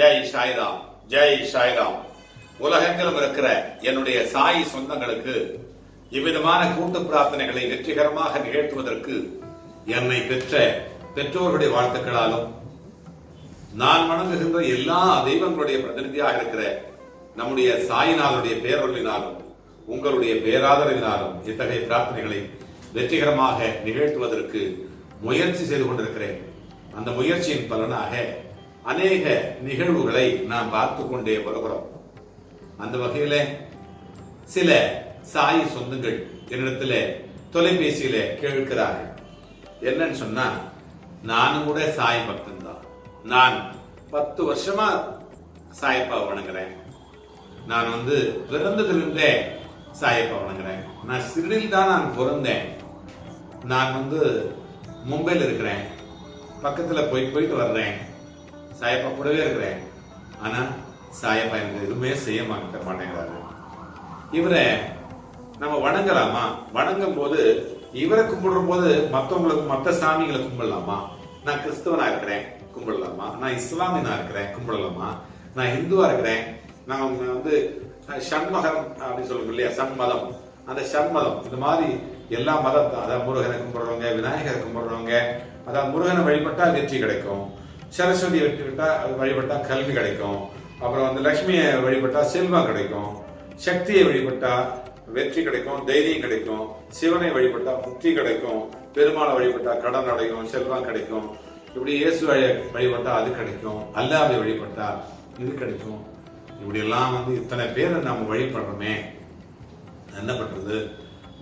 ஜெய் சாய்ராம் ஜெய் சாய்ராம். உலகெங்கிலும் இருக்கிற என்னுடைய சாய் சொந்தங்களுக்கு இவ்விதமான கூட்டு பிரார்த்தனைகளை வெற்றிகரமாக நிகழ்த்துவதற்கு என்னை பெற்ற பெற்றோர்களுடைய வாழ்த்துக்களாலும் நான் வணங்குகின்ற எல்லா தெய்வங்களுடைய பிரதிநிதியாக இருக்கிற நம்முடைய சாயிநாதனுடைய பேரொழினாலும் உங்களுடைய பேராதரவினாலும் இத்தகைய பிரார்த்தனைகளை வெற்றிகரமாக நிகழ்த்துவதற்கு முயற்சி செய்து கொண்டிருக்கிறேன். அந்த முயற்சியின் பலனாக அநேக நிகழ்வுகளை நாம் பார்த்து கொண்டே வருகிறோம் அந்த வகையில சில சாய் சொந்தங்கள் என்னிடத்துல தொலைபேசியில கேட்கிறார்கள். என்னன்னு சொன்னா நானும் கூட சாய் பக்தன் தான். நான் பத்து வருஷமா சாயப்பா வணங்குறேன். நான் வந்து பிறந்ததிலிருந்தே சாயப்பா வணங்குறேன். நான் சிறில் தான் நான் பிறந்தேன். நான் வந்து மும்பையில் இருக்கிறேன். பக்கத்தில் போய் போயிட்டு வர்றேன். சாயப்பா கூடவே இருக்கிறேன். ஆனா சாயப்பா எனக்கு எதுவுமே செய்ய மாட்டேங்கிறாரு. இவரை நம்ம வணங்கலாமா? வணங்கும் போது இவரை கும்பிடுற போது மற்றவங்களுக்கு மற்ற சாமிகளை கும்பிடலாமா? நான் கிறிஸ்தவனா இருக்கிறேன் கும்பிடலாமா? நான் இஸ்லாமியனா இருக்கிறேன் கும்பிடலாமா? நான் இந்துவா இருக்கிறேன் நான் வந்து ஷண்மகம் அப்படின்னு சொல்லுவோம் இல்லையா? சண்மதம். அந்த சண்மதம் இந்த மாதிரி எல்லா மதம் அதாவது முருகனை கும்பிடுறவங்க விநாயகரை கும்பிடுறவங்க அதாவது முருகனை வழிபட்டா வெற்றி கிடைக்கும். சரஸ்வதியை வழிபட்டா வழிபட்டா கல்வி கிடைக்கும். அப்புறம் வந்து லட்சுமியை வழிபட்டா செல்வம் கிடைக்கும். சக்தியை வழிபட்டா வெற்றி கிடைக்கும் தைரியம் கிடைக்கும். சிவனை வழிபட்டா முக்தி கிடைக்கும். பெருமாளை வழிபட்டா கடன் அடையும் செல்வம் கிடைக்கும். இப்படி இயேசு வழிபட்டா அது கிடைக்கும். அல்லாவை வழிபட்டா இது கிடைக்கும். இப்படி எல்லாம் வந்து இத்தனை பேரை நம்ம வழிபடுறோமே. என்ன பண்றது?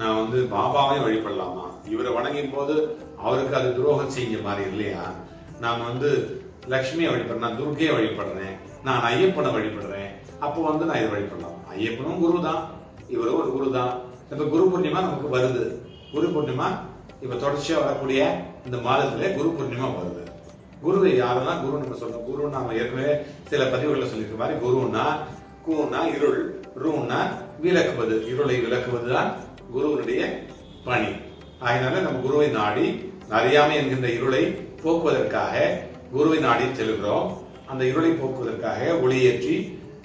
நான் வந்து பாபாவை வழிபடலாமா? இவரை வணங்கும் போது அவருக்கு அது துரோகம் செஞ்ச மாதிரி இல்லையா? நான் வந்து லக்ஷ்மியை வழிபடுறேன் நான் துர்கையை வழிபடுறேன் நான் ஐயப்பனை வழிபடுறேன். அப்போ வந்து நான் இதை வழிபடலாம். ஐயப்பனும் குரு தான் இவரும் ஒரு குரு தான் இப்போ குரு பூர்ணிமா நமக்கு வருது. குரு பூர்ணிமா இப்போ தொடர்ச்சியாக வரக்கூடிய இந்த மாதத்துல குரு பூர்ணிமா வருது. குருவை யாரெல்லாம் குரு நம்ம சொல்றோம். குரு நாம ஏற்கனவே சில பதிவுகளில் சொல்லியிருக்க மாதிரி குருன்னா கூன்னா இருள் ரூன்னா விளக்குவது. இருளை விளக்குவது தான் குருவனுடைய பணி. அதனால நம்ம குருவை நாடி அறியாமை என்கின்ற இருளை போக்குவதற்காக குருவை நாடி செல்கிறோம். அந்த இருளை போக்குவதற்காக ஒளியேற்றி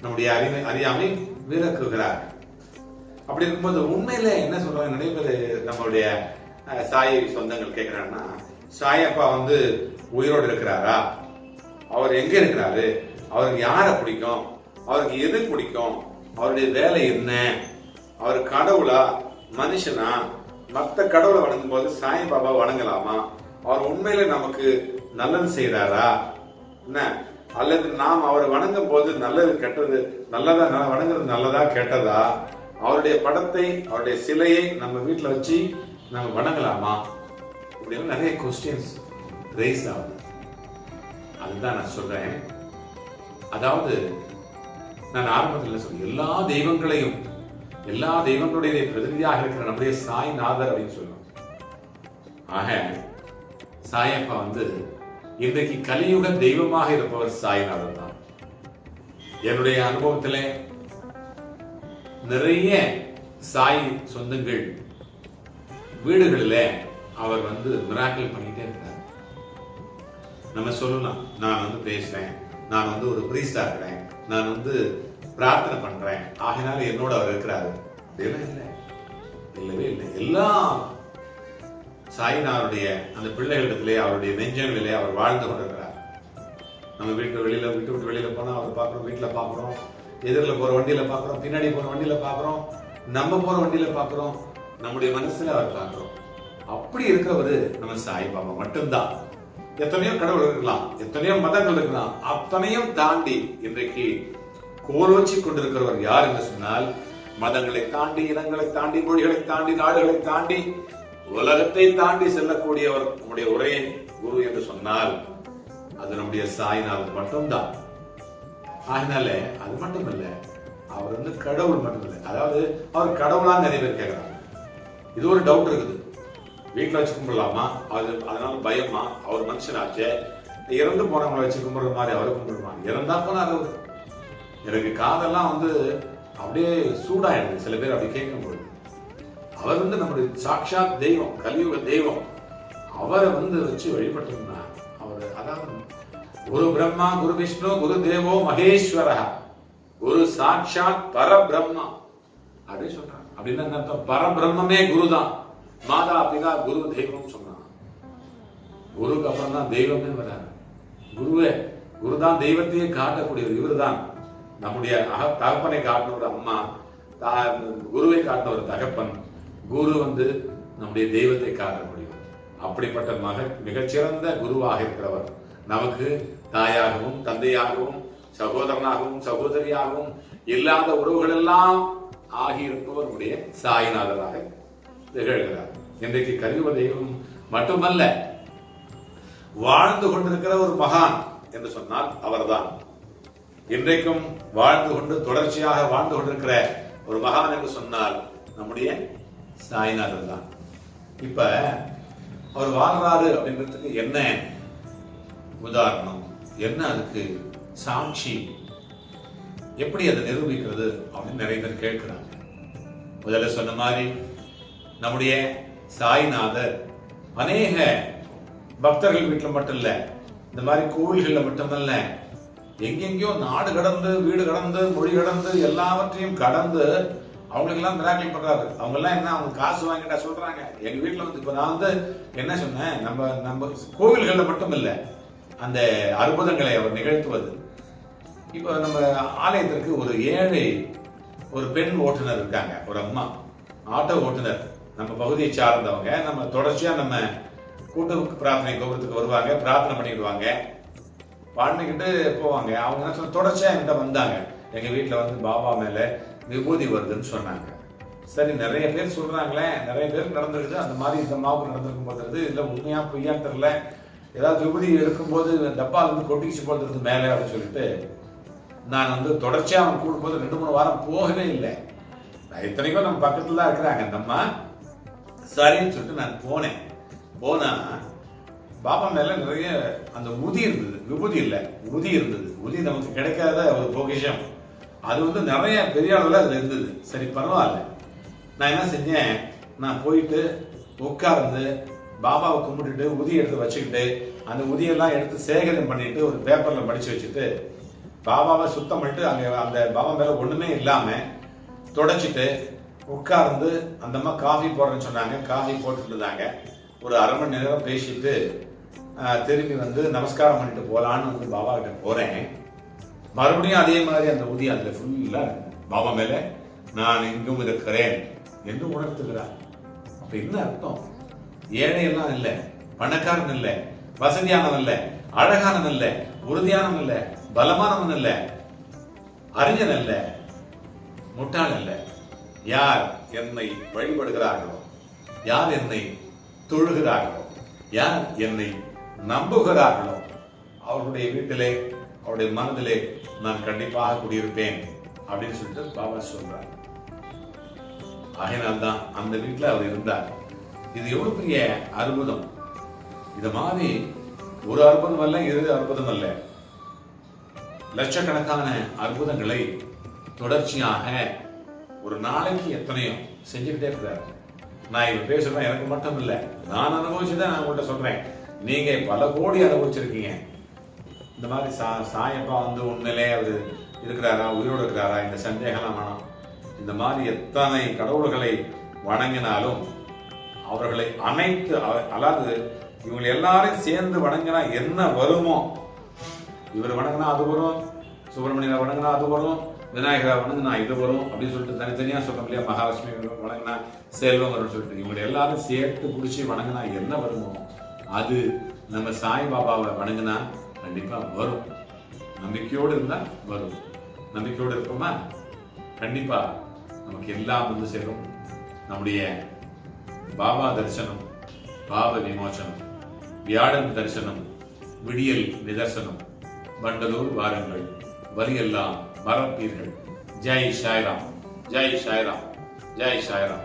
நம்முடைய அறிமை அறியாமை விளக்குகிறார். அப்படி இருக்கும்போது உண்மையில என்ன சொல்றாங்க? நினைப்பது நம்மளுடைய அஹ், சாயை சொந்தங்கள் கேட்கிறாங்கன்னா சாயப்பா வந்து உயிரோடு இருக்கிறாரா? அவர் எங்க இருக்கிறாரு? அவருக்கு யாரை பிடிக்கும்? அவருக்கு எது பிடிக்கும்? அவருடைய வேலை என்ன? அவர் கடவுளா? மனுஷனா? மத்த கடவுளை வணங்கும் போது சாய்பாபா வணங்கலாமா? அவர் உண்மையில நமக்கு நல்லது செய்யறாரா என்ன? அல்லது நாம் அவரை வணங்கும் போது நல்லது கெட்டது நல்லதா வணங்குறது நல்லதா கெட்டதா? அவருடைய படத்தை அவருடைய சிலையை நம்ம வீட்டில் வச்சு நம்ம வணங்கலாமா? இப்படின்னு நிறைய கொஸ்டின்ஸ் ரைஸ் ஆகுது. அதுதான் நான் சொல்றேன். அதாவது நான் ஆரம்பத்தில் சொல்றேன் எல்லா தெய்வங்களையும் எல்லா தெய்வங்களுடைய பிரதிநிதியாக இருக்கிற நம்முடைய சாய்நாதர் அப்படின்னு சொல்லுவோம் ஆக சாயப்பா வந்து இன்றைக்கு கலியுக தெய்வமாக இருப்பவர் சாய்நாதர் தான். என்னுடைய அனுபவத்திலே நிறைய சாய் சொந்தங்கள் வீடுகளில் அவர் வந்து மிராக்கிள் பண்ணிட்டே இருக்கார். நம்ம சொல்லலாம் நான் வந்து பேசுறேன் நான் வந்து ஒரு பிரீஸ்டா இருக்கிறேன் நான் வந்து பிரார்த்தனை பண்றேன். ஆகினால என்னோட அவர் இருக்கிறாரு. அப்படியெல்லாம் இல்லை. இல்லவே இல்லை. எல்லா சாயினாருடைய அந்த பிள்ளைகளிடத்திலே அவருடைய நெஞ்சங்களிலே அவர் வாழ்ந்து கொண்டிருக்கிறார். நம்ம வீட்டு வெளியில விட்டு விட்டு வெளியில போனா அவர் பார்க்குறோம் வீட்டுல பார்க்குறோம். எதிரில் போற வண்டியில பார்க்குறோம் பின்னாடி போற வண்டியில பார்க்குறோம் நம்ம போற வண்டியில பார்க்குறோம் நம்முடைய மனசுல அவர் பார்க்குறோம். அப்படி இருக்கிறவர் நம்ம சாய்பாபா மட்டும்தான். எத்தனையோ கடவுள் இருக்கலாம் எத்தனையோ மதங்கள் இருக்கலாம் அத்தனையும் தாண்டி இன்றைக்கு கோலோச்சி கொண்டிருக்கிறவர் யார் என்று சொன்னால் மதங்களை தாண்டி இனங்களை தாண்டி மொழிகளை தாண்டி நாடுகளை தாண்டி உலகத்தை தாண்டி செல்லக்கூடியவர் நம்முடைய ஒரே குரு என்று சொன்னால் அது நம்முடைய சாய்நாதர் மட்டும்தான். அதனால அது மட்டும் இல்ல அவர் வந்து கடவுள் மட்டும் இல்லை அதாவது அவர் கடவுளா நிறைய பேர் கேட்கிறாங்க. இது ஒரு டவுட் இருக்குது. வீட்டுல வச்சு கும்பிடலாமா? அது அதனால பயமா? அவர் மனுஷனாச்சே இறந்து போனவங்களை வச்சு கும்பிடுற மாதிரி அவர் கும்பிடுமா இறந்தா போனா அது எனக்கு காதெல்லாம் வந்து அப்படியே சூடாயிடுது. சில பேர் அப்படி கேட்கும்போது அவர் வந்து நம்முடைய சாட்சாத் தெய்வம் கலியுக தெய்வம். அவரை வந்து வச்சு வழிபட்டோம்னா அவர் அதாவது குரு பிரம்மா குரு விஷ்ணு குரு தேவோ மகேஸ்வர. குரு சாட்சாத் பரபிரம்மா. அப்படின்னு சொல்றாங்க. அப்படின்னு என்ன அர்த்தம்? பரபிரம்மே குரு தான் மாதா பிதா குரு தெய்வம் சொன்னான் குருக்கு அப்புறம் தான் தெய்வமே வராது குருவே குரு தான் தெய்வத்தையே காட்டக்கூடியவர். இவர் தான் நம்முடைய அக- தகப்பனை காட்டின ஒரு அம்மா தா- குருவை காட்டின ஒரு தகப்பன் குரு வந்து நம்முடைய தெய்வத்தை காட்ட முடியும். அப்படிப்பட்ட மக மிகச்சிறந்த குருவாக இருக்கிறவர். நமக்கு தாயாகவும் தந்தையாகவும் சகோதரனாகவும் சகோதரியாகவும் இல்லாத உறவுகள் எல்லாம் ஆகியிருப்பவர் சாய்நாதராக திகழ்கிறார். இன்றைக்கு கலியுக தெய்வம் மட்டுமல்ல வாழ்ந்து கொண்டிருக்கிற ஒரு மகான் என்று சொன்னால் அவர்தான். இன்றைக்கும் வாழ்ந்து கொண்டு தொடர்ச்சியாக வாழ்ந்து கொண்டிருக்கிற ஒரு மகான் என்று சொன்னால் நம்முடைய சாய்நாதர் தான். இப்ப அவர் வாழ்றாரு அப்படின்றதுக்கு என்ன உதாரணம்? என்ன அதுக்கு சாட்சி? எப்படி அதை நிரூபிக்கிறது அப்படின்னு நிறைய பேர் கேட்கிறாங்க. முதல்ல சொன்ன மாதிரி நம்முடைய சாய்நாதர் அநேக பக்தர்கள் வீட்டில் மட்டும் இல்லை இந்த மாதிரி கோவில்களில் மட்டுமல்ல எங்கெங்கேயோ நாடு கடந்து வீடு கடந்து மொழி கடந்து எல்லாவற்றையும் கடந்து அவங்களுக்கெல்லாம் மிராக்கிள் பண்றாரு. அவங்க எல்லாம் என்ன அவங்க காசு வாங்கிட்டா சொல்றாங்க. எங்க வீட்டுல வந்து இப்ப நான் வந்து என்ன சொன்னேன் நம்ம நம்ம கோவில்கள்ல மட்டும் இல்ல அந்த அற்புதங்களை அவர் நிகழ்த்துவது. இப்போ நம்ம ஆலயத்திற்கு ஒரு ஏழை ஒரு பெண் ஓட்டுநர் இருக்காங்க ஒரு அம்மா. ஆட்டோ ஓட்டுநர். நம்ம பகுதியை சார்ந்தவங்க. நம்ம தொடர்ச்சியா நம்ம கூட்டு பிரார்த்தனை கோபுரத்துக்கு வருவாங்க பிரார்த்தனை பண்ணிடுவாங்க. பண்ணிக்கிட்டு போவாங்க. அவங்க என்ன சொல்ல தொடர்ச்சியாக என்கிட்ட வந்தாங்க. எங்கள் வீட்டில் வந்து பாபா மேலே விபூதி வருதுன்னு சொன்னாங்க. சரி நிறைய பேர் சொல்கிறாங்களே நிறைய பேர் நடந்திருக்குது. அந்த மாதிரி இந்த மாவுக்கு நடந்திருக்கும் போது இல்லை உண்மையாக பொய்யா தெரில ஏதாவது விபூதி எடுக்கும்போது டப்பால வந்து கொட்டிச்சு போடுறது மேலே அப்படின்னு சொல்லிட்டு நான் வந்து தொடர்ச்சியாக அவன் கூடும்போது ரெண்டு மூணு வாரம் போகவே இல்லை. நான் இத்தனைக்கும் நம்ம பக்கத்தில் தான் இருக்கிறாங்க. இந்த அம்மா சரின்னு சொல்லிட்டு நான் போனேன். போனால் பாபா மேல நிறைய அந்த உதி இருந்தது. விபூதி இல்ல. உதி இருந்தது. உதி நமக்கு கிடைக்காத ஒரு பொக்கிஷம். அது வந்து நிறைய பெரிய அளவில் அதுல இருந்தது. சரி பரவாயில்ல. நான் என்ன செஞ்சேன்? நான் போயிட்டு உட்கார்ந்து பாபாவை கும்பிட்டுட்டு உதி எடுத்து வச்சுக்கிட்டு அந்த உதியெல்லாம் எடுத்து சேகரம் பண்ணிட்டு ஒரு பேப்பர்ல மடிச்சு வச்சுட்டு பாபாவை சுத்தம் பண்ணிட்டு அங்கே அந்த பாபா மேல ஒண்ணுமே இல்லாம தொடச்சிட்டு உட்கார்ந்து அந்த அம்மா காஃபி போடுறேன்னு சொன்னாங்க. காஃபி போட்டுட்டு இருந்தாங்க. ஒரு அரை மணி நேரம் பேசிட்டு திரும்பி வந்து நமஸ்காரம் பண்ணிட்டு போகலான்னு வந்து பாபா கிட்ட போறேன். மறுபடியும் அதே மாதிரி அந்த உதி அதுல ஃபுல்லா பாபா மேல நான் இங்கும் இருக்கிறேன் என்று உணர்த்துகிறார். அப்ப என்ன அர்த்தம்? ஏழையெல்லாம் இல்ல பணக்காரன் இல்ல வசதியானவன் இல்ல அழகானவன் இல்ல உறுதியானவன் இல்ல பலமானவன் இல்ல அறிஞன் இல்லை முட்டாள் இல்லை. யார் என்னை வழிபடுகிறார்களோ யார் என்னை தொழுகிறார்களோ யார் என்னை நம்புகிறார்களோ? அவருடைய வீட்டிலே அவருடைய மனதிலே நான் கண்டிப்பாக குடியிருப்பேன் அப்படின்னு சொல்லிட்டு பாபா சொல்றார். ஆகையினால்தான் அந்த வீட்டில் அவர் இருந்தார். இது எவ்வளவு பெரிய அற்புதம். இது மாதிரி ஒரு அற்புதம் அல்ல இரு அற்புதம் அல்ல. லட்சக்கணக்கான அற்புதங்களை தொடர்ச்சியாக ஒரு நாளைக்கு எத்தனையோ செஞ்சுக்கிட்டே இருக்கிறார். நான் இப்ப பேசுறேன் எனக்கு மட்டும் இல்ல. நான் அனுபவிச்சுதான் நான் உங்கள்கிட்ட சொல்றேன். நீங்க பல கோடி அனுபவிச்சிருக்கீங்க. இந்த மாதிரி சா சாயப்பா வந்து உண்மையிலே அவர் இருக்கிறாரா உயிரோடு இருக்கிறாரா இந்த சந்தேகம்லாம் வேணாம். இந்த மாதிரி எத்தனை கடவுள்களை வணங்கினாலும் அவர்களை அனைத்து அதாவது இவங்களை எல்லாரையும் சேர்ந்து வணங்கினா என்ன வருமோ? இவர் வணங்கினா அது வரும் சுப்பிரமணியனை வணங்கினா அது வரும் விநாயகரை வணங்கினா இது வரும் அப்படின்னு சொல்லிட்டு தனித்தனியா சொல்ல இல்லையா? மகாலட்சுமி வணங்கினா செல்வம் வரும்னு சொல்லிட்டு. இவங்களை எல்லாரும் சேர்த்து பிடிச்சி வணங்கினா என்ன வருமோ? அது நம்ம சாய்பாபாவை வணங்கினா கண்டிப்பா வரும். நம்பிக்கையோடு இருந்தா வரும். நம்பிக்கையோடு இருப்போமா? கண்டிப்பா நமக்கு எல்லாம் வந்து சேரும். நம்முடைய பாபா தரிசனம் பாவ விமோசனம் வியாழன் தரிசனம் விடியல் நிதர்சனம் வண்டலூர் வாருங்கள். வரியெல்லாம் மறப்பீர்கள். ஜெய் சாய்ராம் ஜெய் சாய்ராம் ஜெய் சாய்ராம்.